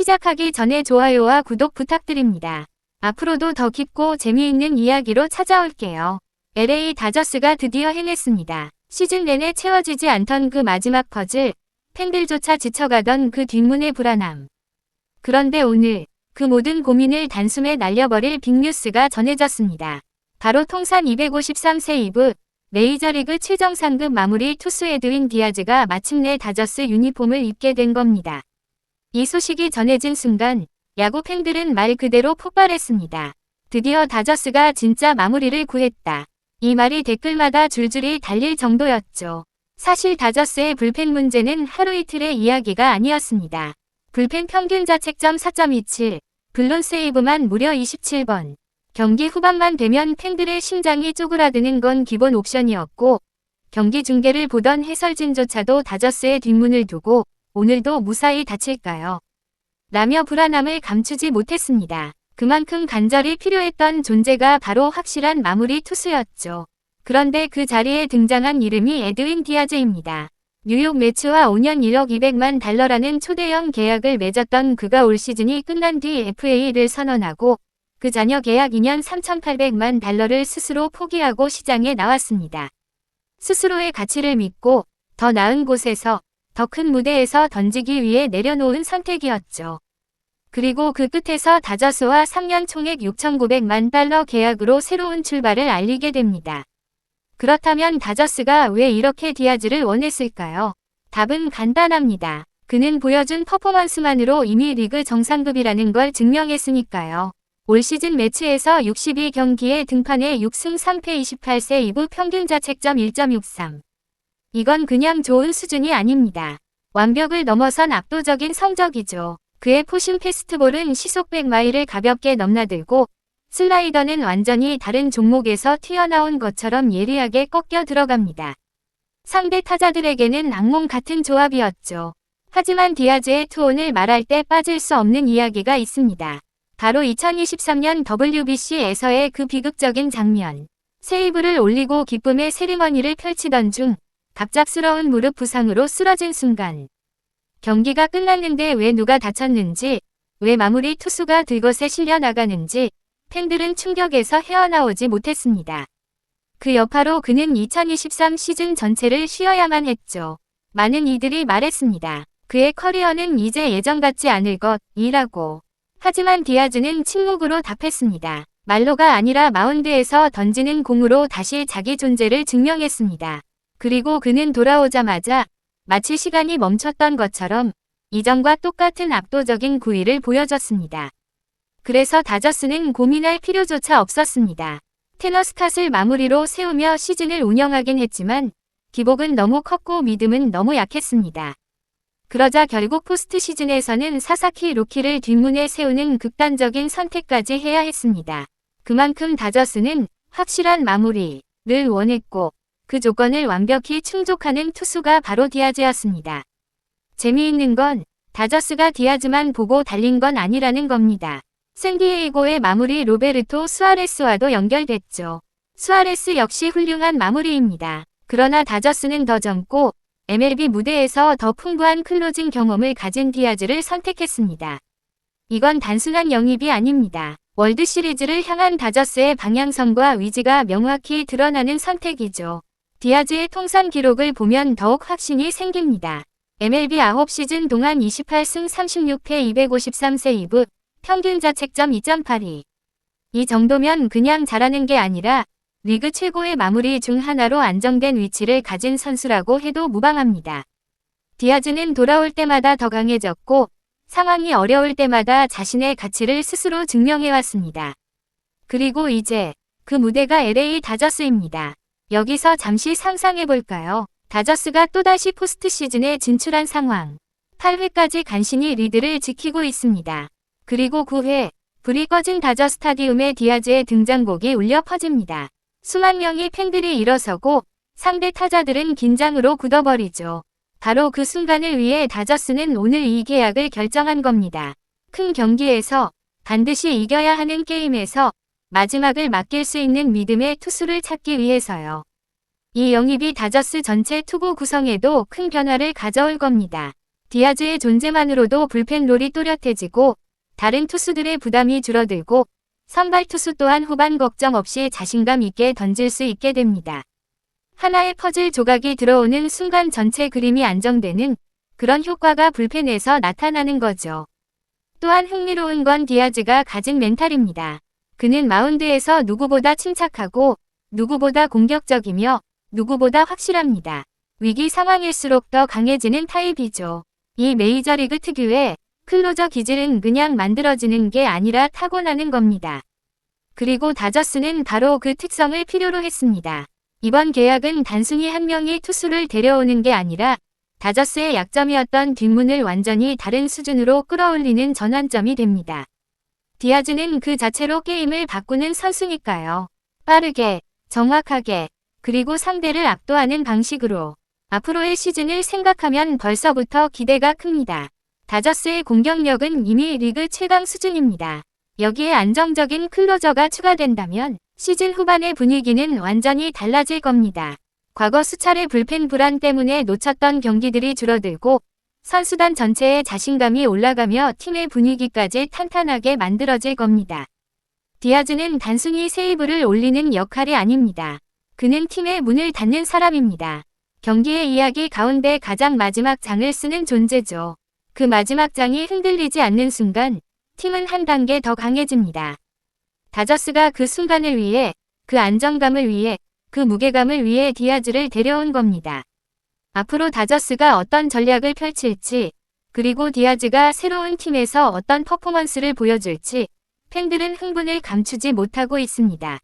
시작하기 전에 좋아요와 구독 부탁드립니다. 앞으로도 더 깊고 재미있는 이야기로 찾아올게요. LA 다저스가 드디어 해냈습니다. 시즌 내내 채워지지 않던 그 마지막 퍼즐, 팬들조차 지쳐가던 그 뒷문의 불안함. 그런데 오늘 그 모든 고민을 단숨에 날려버릴 빅뉴스가 전해졌습니다. 바로 통산 253세 이브 메이저리그 최정상급 마무리 투수 에드윈 디아즈가 마침내 다저스 유니폼을 입게 된 겁니다. 이 소식이 전해진 순간 야구 팬들은 말 그대로 폭발했습니다. 드디어 다저스가 진짜 마무리를 구했다. 이 말이 댓글마다 줄줄이 달릴 정도였죠. 사실 다저스의 불펜 문제는 하루 이틀의 이야기가 아니었습니다. 불펜 평균 자책점 4.27, 블론 세이브만 무려 27번. 경기 후반만 되면 팬들의 심장이 쪼그라드는 건 기본 옵션이었고 경기 중계를 보던 해설진조차도 다저스의 뒷문을 두고 오늘도 무사히 다칠까요? 라며 불안함을 감추지 못했습니다. 그만큼 간절히 필요했던 존재가 바로 확실한 마무리 투수였죠. 그런데 그 자리에 등장한 이름이 에드윈 디아즈입니다. 뉴욕 매츠와 5년 1억 200만 달러라는 초대형 계약을 맺었던 그가 올 시즌이 끝난 뒤 FA를 선언하고 그 자녀 계약 2년 3,800만 달러를 스스로 포기하고 시장에 나왔습니다. 스스로의 가치를 믿고 더 나은 곳에서 더 큰 무대에서 던지기 위해 내려놓은 선택이었죠. 그리고 그 끝에서 다저스와 3년 총액 6,900만 달러 계약으로 새로운 출발을 알리게 됩니다. 그렇다면 다저스가 왜 이렇게 디아즈를 원했을까요? 답은 간단합니다. 그는 보여준 퍼포먼스만으로 이미 리그 정상급이라는 걸 증명했으니까요. 올 시즌 매치에서 62경기에 등판해 6승 3패 28세 2부 평균 자책점 1.63. 이건 그냥 좋은 수준이 아닙니다. 완벽을 넘어선 압도적인 성적이죠. 그의 포심 패스트볼은 시속 100마일을 가볍게 넘나들고 슬라이더는 완전히 다른 종목에서 튀어나온 것처럼 예리하게 꺾여 들어갑니다. 상대 타자들에게는 악몽 같은 조합이었죠. 하지만 디아즈의 투혼을 말할 때 빠질 수 없는 이야기가 있습니다. 바로 2023년 WBC에서의 그 비극적인 장면. 세이브를 올리고 기쁨의 세리머니를 펼치던 중 갑작스러운 무릎 부상으로 쓰러진 순간. 경기가 끝났는데 왜 누가 다쳤는지, 왜 마무리 투수가 들것에 실려 나가는지 팬들은 충격에서 헤어나오지 못했습니다. 그 여파로 그는 2023 시즌 전체를 쉬어야만 했죠. 많은 이들이 말했습니다. 그의 커리어는 이제 예전 같지 않을 것이라고. 하지만 디아즈는 침묵으로 답했습니다. 말로가 아니라 마운드에서 던지는 공으로 다시 자기 존재를 증명했습니다. 그리고 그는 돌아오자마자 마치 시간이 멈췄던 것처럼 이전과 똑같은 압도적인 구위를 보여줬습니다. 그래서 다저스는 고민할 필요조차 없었습니다. 테너 스탓을 마무리로 세우며 시즌을 운영하긴 했지만 기복은 너무 컸고 믿음은 너무 약했습니다. 그러자 결국 포스트 시즌에서는 사사키 로키를 뒷문에 세우는 극단적인 선택까지 해야 했습니다. 그만큼 다저스는 확실한 마무리를 원했고 그 조건을 완벽히 충족하는 투수가 바로 디아즈였습니다. 재미있는 건 다저스가 디아즈만 보고 달린 건 아니라는 겁니다. 샌디에이고의 마무리 로베르토 수아레스와도 연결됐죠. 수아레스 역시 훌륭한 마무리입니다. 그러나 다저스는 더 젊고 MLB 무대에서 더 풍부한 클로징 경험을 가진 디아즈를 선택했습니다. 이건 단순한 영입이 아닙니다. 월드 시리즈를 향한 다저스의 방향성과 위지가 명확히 드러나는 선택이죠. 디아즈의 통산 기록을 보면 더욱 확신이 생깁니다. MLB 9시즌 동안 28승 36패 253세 2부, 평균 자책점 2.82. 이 정도면 그냥 잘하는 게 아니라 리그 최고의 마무리 중 하나로 안정된 위치를 가진 선수라고 해도 무방합니다. 디아즈는 돌아올 때마다 더 강해졌고 상황이 어려울 때마다 자신의 가치를 스스로 증명해왔습니다. 그리고 이제 그 무대가 LA 다저스입니다. 여기서 잠시 상상해볼까요? 다저스가 또다시 포스트 시즌에 진출한 상황. 8회까지 간신히 리드를 지키고 있습니다. 그리고 9회 불이 꺼진 다저 스타디움의 디아즈의 등장곡이 울려 퍼집니다. 수만 명의 팬들이 일어서고 상대 타자들은 긴장으로 굳어버리죠. 바로 그 순간을 위해 다저스는 오늘 이 계약을 결정한 겁니다. 큰 경기에서 반드시 이겨야 하는 게임에서 마지막을 맡길 수 있는 믿음의 투수를 찾기 위해서요. 이 영입이 다저스 전체 투구 구성에도 큰 변화를 가져올 겁니다. 디아즈의 존재만으로도 불펜 롤이 또렷해지고 다른 투수들의 부담이 줄어들고 선발 투수 또한 후반 걱정 없이 자신감 있게 던질 수 있게 됩니다. 하나의 퍼즐 조각이 들어오는 순간 전체 그림이 안정되는 그런 효과가 불펜에서 나타나는 거죠. 또한 흥미로운 건 디아즈가 가진 멘탈입니다. 그는 마운드에서 누구보다 침착하고 누구보다 공격적이며 누구보다 확실합니다. 위기 상황일수록 더 강해지는 타입이죠. 이 메이저리그 특유의 클로저 기질은 그냥 만들어지는 게 아니라 타고나는 겁니다. 그리고 다저스는 바로 그 특성을 필요로 했습니다. 이번 계약은 단순히 한 명이 투수를 데려오는 게 아니라 다저스의 약점이었던 뒷문을 완전히 다른 수준으로 끌어올리는 전환점이 됩니다. 디아즈는 그 자체로 게임을 바꾸는 선수니까요. 빠르게, 정확하게, 그리고 상대를 압도하는 방식으로 앞으로의 시즌을 생각하면 벌써부터 기대가 큽니다. 다저스의 공격력은 이미 리그 최강 수준입니다. 여기에 안정적인 클로저가 추가된다면 시즌 후반의 분위기는 완전히 달라질 겁니다. 과거 수차례 불펜 불안 때문에 놓쳤던 경기들이 줄어들고 선수단 전체의 자신감이 올라가며 팀의 분위기까지 탄탄하게 만들어질 겁니다. 디아즈는 단순히 세이브를 올리는 역할이 아닙니다. 그는 팀의 문을 닫는 사람입니다. 경기의 이야기 가운데 가장 마지막 장을 쓰는 존재죠. 그 마지막 장이 흔들리지 않는 순간 팀은 한 단계 더 강해집니다. 다저스가 그 순간을 위해, 그 안정감을 위해, 그 무게감을 위해 디아즈를 데려온 겁니다. 앞으로 다저스가 어떤 전략을 펼칠지, 그리고 디아즈가 새로운 팀에서 어떤 퍼포먼스를 보여줄지 팬들은 흥분을 감추지 못하고 있습니다.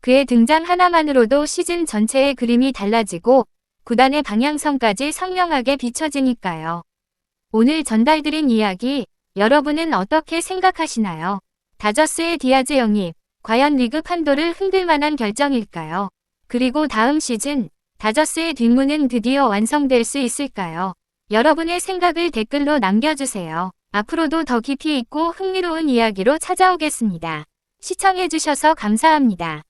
그의 등장 하나만으로도 시즌 전체의 그림이 달라지고 구단의 방향성까지 선명하게 비춰지니까요. 오늘 전달드린 이야기 여러분은 어떻게 생각하시나요? 다저스의 디아즈 영입, 과연 리그 판도를 흔들 만한 결정일까요? 그리고 다음 시즌 다저스의 뒷문은 드디어 완성될 수 있을까요? 여러분의 생각을 댓글로 남겨주세요. 앞으로도 더 깊이 있고 흥미로운 이야기로 찾아오겠습니다. 시청해주셔서 감사합니다.